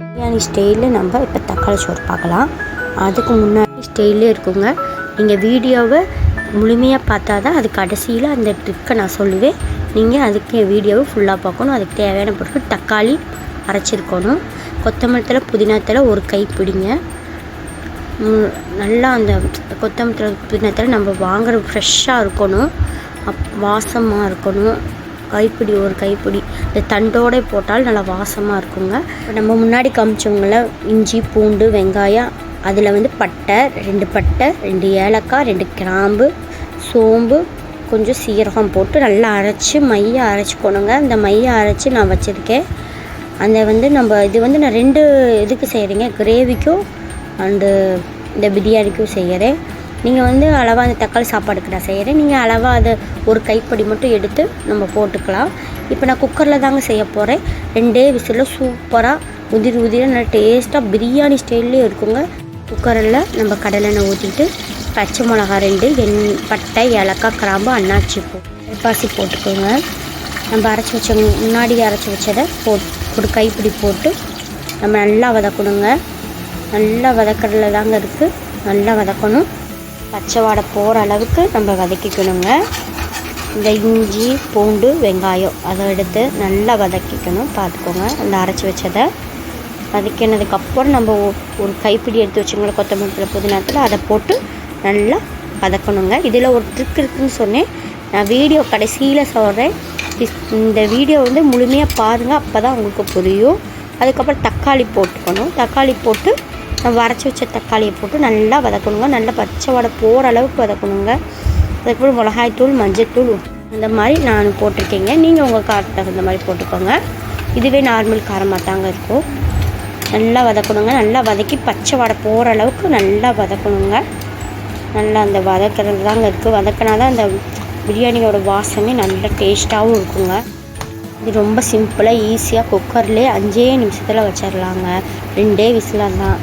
பிரியாணி ஸ்டைலில் நம்ம இப்போ தக்காளி சோறு பார்க்கலாம். அதுக்கு முன்னாடி ஸ்டைலே இருக்குங்க. நீங்கள் வீடியோவை முழுமையாக பார்த்தா தான் அது கடைசியில் அந்த ட்ரிக்கை நான் சொல்லுவேன். நீங்கள் அதுக்கு என் வீடியோவை ஃபுல்லாக பார்க்கணும். அதுக்கு தேவையான பொருட்கள் தக்காளி அரைச்சிருக்கணும். கொத்தமல்லி தலை புதினா ஒரு கை பிடிங்க. நல்லா அந்த கொத்தமல்லி தழை புதினா நம்ம வாங்குற ஃப்ரெஷ்ஷாக இருக்கணும். அப் வாசமாக இருக்கணும். கைப்பிடி ஒரு கைப்பிடி. இந்த தண்டோட போட்டால் நல்லா வாசமாக இருக்குங்க. நம்ம முன்னாடி காமிச்சவங்கள இஞ்சி பூண்டு வெங்காயம் அதில் வந்து பட்டை ரெண்டு பட்டை ரெண்டு ஏலக்காய் ரெண்டு கிராம்பு சோம்பு கொஞ்சம் சீரகம் போட்டு நல்லா அரைச்சி மைய அரைச்சிக்கணுங்க அந்த மைய அரைச்சி நான் வச்சுருக்கேன். அந்த வந்து நம்ம இது வந்து நான் ரெண்டு இதுக்கு செய்கிறேங்க கிரேவிக்கும் அண்டு இந்த பிரியாணிக்கும் செய்கிறேன் நீங்கள் வந்து அளவாக அந்த தக்காளி சாப்பாடுக்கு நான் செய்கிறேன் நீங்கள் அளவாக அதை ஒரு கைப்படி மட்டும் எடுத்து நம்ம போட்டுக்கலாம். இப்போ நான் குக்கரில் தாங்க செய்ய போகிறேன் ரெண்டே விசிலில் சூப்பராக உதிரி உதிரி நல்லா டேஸ்ட்டாக பிரியாணி ஸ்டைல்லே இருக்குங்க. குக்கரில் நம்ம கடலெண்ணெய் ஊற்றிட்டு பச்சை மிளகா ரெண்டு எண் பட்டை ஏலக்காய் கிராம்பு அன்னாச்சி பூ பாசி போட்டுக்கோங்க. நம்ம அரைச்சி வச்ச முன்னாடி அரைச்சி வச்சதை போட் ஒரு கைப்பிடி போட்டு நம்ம நல்லா வதக்கணுங்க. நல்லா வதக்கறதுல தாங்க இருக்குது நல்லா வதக்கணும். பச்சை வாடை போகிற அளவுக்கு நம்ம வதக்கிக்கணுங்க. இந்த இஞ்சி பூண்டு வெங்காயம் அதை எடுத்து நல்லா வதக்கிக்கணும். பார்த்துக்கோங்க அந்த அரைச்சி வச்சதை. வதக்கினதுக்கப்புறம் நம்ம ஒரு கைப்பிடி எடுத்து வச்சுங்களேன் கொத்தமல்லி புதினத்தில். அதை போட்டு நல்லா வதக்கணுங்க. இதில் ஒரு ட்ரிக் இருக்குதுன்னு சொன்னேன். நான் வீடியோ கடைசியில் சொல்கிறேன் இந்த வீடியோ வந்து முழுமையாக பாருங்கள் அப்போ தான் உங்களுக்கு புரியும். அதுக்கப்புறம் தக்காளி போட்டுக்கணும். தக்காளி போட்டு வரைச்சி வச்ச தக்காளியை போட்டு நல்லா வதக்கணுங்க. நல்லா பச்சை வடை போகிற அளவுக்கு வதக்கணுங்க. அதுக்கப்புறம் மிளகாய்த்தூள் மஞ்சள்தூள் அந்த மாதிரி நான் போட்டிருக்கேங்க. நீங்கள் உங்கள் காரத்துக்கு தகுந்த மாதிரி போட்டுக்கோங்க. இதுவே நார்மல் காரமாக தாங்க இருக்கும். நல்லா வதக்கணுங்க. நல்லா வதக்கி பச்சை வடை போகிற அளவுக்கு நல்லா வதக்கணுங்க. நல்லா அந்த வதக்கிறது தாங்க இருக்குது வதக்கினா தான் அந்த பிரியாணியோட வாசமே நல்ல டேஸ்ட்டாகவும் இருக்குங்க. இது ரொம்ப சிம்பிளாக ஈஸியாக குக்கர்லேயே அஞ்சே நிமிஷத்தில் வச்சிடலாங்க ரெண்டே விசிலாக தான்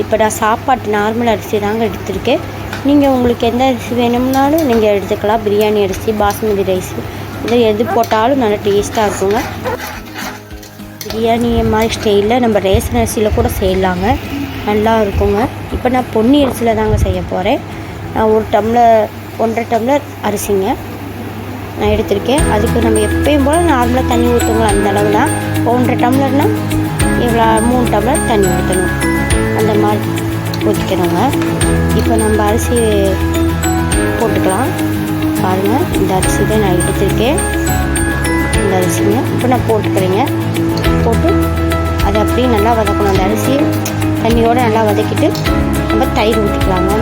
இப்போ நான் சாப்பாட்டு நார்மல் அரிசி தாங்க எடுத்திருக்கேன். நீங்கள் உங்களுக்கு எந்த அரிசி வேணும்னாலும் நீங்கள் எடுத்துக்கலாம். பிரியாணி அரிசி பாஸ்மதி ரைஸ். இது எது போட்டாலும் நல்லா டேஸ்ட்டாக இருக்குங்க. பிரியாணி மாதிரி ஸ்டைலில் நம்ம ரேசன் அரிசியில் கூட செய்யலாங்க. நல்லா இருக்குங்க. இப்போ நான் பொன்னி அரிசியில் தாங்க செய்ய போகிறேன் நான் ஒரு டம்ளர் ஒன்றரை டம்ளர் அரிசிங்க நான் எடுத்திருக்கேன். அதுக்கு நம்ம எப்பயும் போல் நார்மலாக தண்ணி ஊற்றுங்க அந்த அளவு தான் ஒன்றரை டம்ளர்னால் இவ்வளோ மூணு டம்ளர் தண்ணி ஊற்றணும் அந்த மாதிரி ஊற்றிக்கிறோங்க இப்போ நம்ம அரிசி போட்டுக்கலாம். பாருங்கள் இந்த அரிசி தான் நான் எடுத்திருக்கேன். இந்த அரிசிங்க. இப்போ நான் போட்டுக்கிறேங்க. போட்டு அதை அப்படியே நல்லா வதக்கணும். அந்த அரிசி தண்ணியோடு நல்லா வதக்கிட்டு நம்ம தயிர் ஊற்றிக்கலாங்க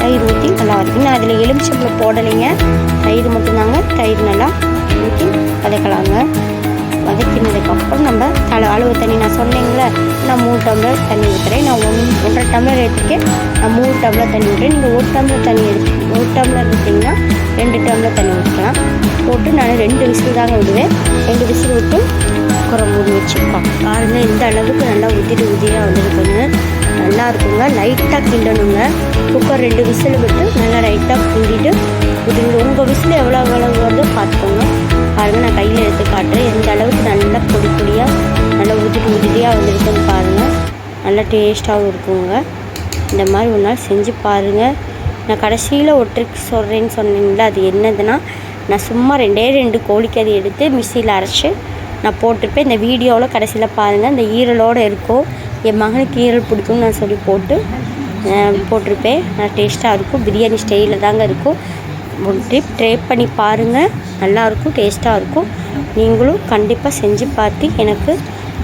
தயிர் ஊற்றி நல்லா வதக்கணும் நான் அதில் எலுமிச்சம்பளம் போடலைங்க. தயிர் மட்டும்தாங்க. தயிர் நல்லா ஊற்றி வதக்கலாங்க. வதக்கினதுக்கப்புறம் நம்ம தலை அளவு தண்ணி. நான் சொன்னீங்களே நான் மூணு டம்ளர் தண்ணி ஊற்றுறேன் நான் ஒன் ஒன்றரை டம்ளர் எடுத்துக்கேன் நான் மூணு டம்ளர் தண்ணி ஊற்றுறேன் நீங்கள் ஒரு டம்ளர் தண்ணி எடுத்து ஒரு டம்ளர் ஊற்றிங்கன்னா ரெண்டு டம்ளர் தண்ணி ஊற்றலாம் போட்டு நான் ரெண்டு விசில் தாங்க விடுவேன். ரெண்டு விசில் விட்டு குறை மூடி வச்சுருக்கோம் பாருங்க இந்த அளவுக்கு நல்லா உதிரி உதிரியாக வந்துருக்குங்க. நல்லா இருக்குங்க. லைட்டாக கிண்டணுங்க. குக்கர் ரெண்டு விசில் விட்டு நல்லா லைட்டாக கிண்டிட்டு உதிரி உங்கள் விசில் எவ்வளோ எவ்வளவு வந்து பார்த்துக்கோங்க. பாருங்கள் நான் கையில் எடுத்து காட்டுறேன். உதிரி வந்திருக்குன்னு பாருங்கள் நல்லா டேஸ்ட்டாகவும் இருக்குங்க. இந்த மாதிரி ஒரு நாள் செஞ்சு பாருங்கள் நான் கடைசியில் ஒரு ட்ரிக் சொல்கிறேன்னு சொன்னீங்களா அது என்னதுன்னா நான் சும்மா ரெண்டே ரெண்டு கோழிக்கறி எடுத்து மிக்சியில் அரைச்சி நான் போட்டிருப்பேன். இந்த வீடியோவில் கடைசியில் பாருங்கள் இந்த ஈரலோடு இருக்கும். என் மகனுக்கு ஈரல் பிடிக்கும்னு நான் சொல்லி போட்டு போட்டிருப்பேன். நல்லா டேஸ்ட்டாக இருக்கும். பிரியாணி ஸ்டைலில் தாங்க இருக்கும். ஒரு ட்ரிப் ட்ரை பண்ணி பாருங்கள் நல்லாயிருக்கும் டேஸ்ட்டாக இருக்கும். நீங்களும் கண்டிப்பாக செஞ்சு பார்த்து எனக்கு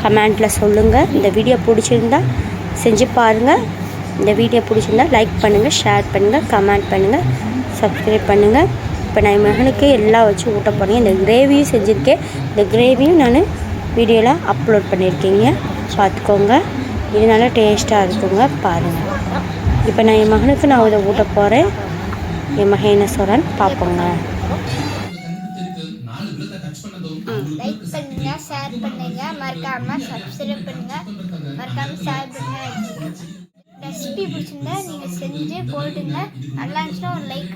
கமெண்ட்டில் சொல்லுங்கள் இந்த வீடியோ பிடிச்சிருந்தா செஞ்சு பாருங்கள் இந்த வீடியோ பிடிச்சிருந்தா லைக் பண்ணுங்கள் ஷேர் பண்ணுங்கள் கமெண்ட் பண்ணுங்கள் சப்ஸ்கிரைப் பண்ணுங்கள் இப்போ நான் என் மகனுக்கு எல்லாம் வச்சு ஊட்ட போனேன் இந்த கிரேவியும் செஞ்சுருக்கேன். இந்த கிரேவியும் நான் வீடியோவில் அப்லோட் பண்ணியிருக்கீங்க பார்த்துக்கோங்க. இது நல்லா டேஸ்ட்டாக இருக்குங்க. பாருங்கள் இப்போ நான் என் மகனுக்கு நான் இதை ஊட்ட போகிறேன் என் மகன் என்ன சொல்கிறான்னு பார்ப்போங்க. மறக்காம சப்ஸ்கிரைப் பண்ணுங்க. மறக்காம ஷேர் பண்ணுங்க. ரெசிபி பிடிச்சிருந்தா நீங்க செஞ்சு போட்டுங்க நல்லா இருந்துச்சுன்னா ஒரு லைக்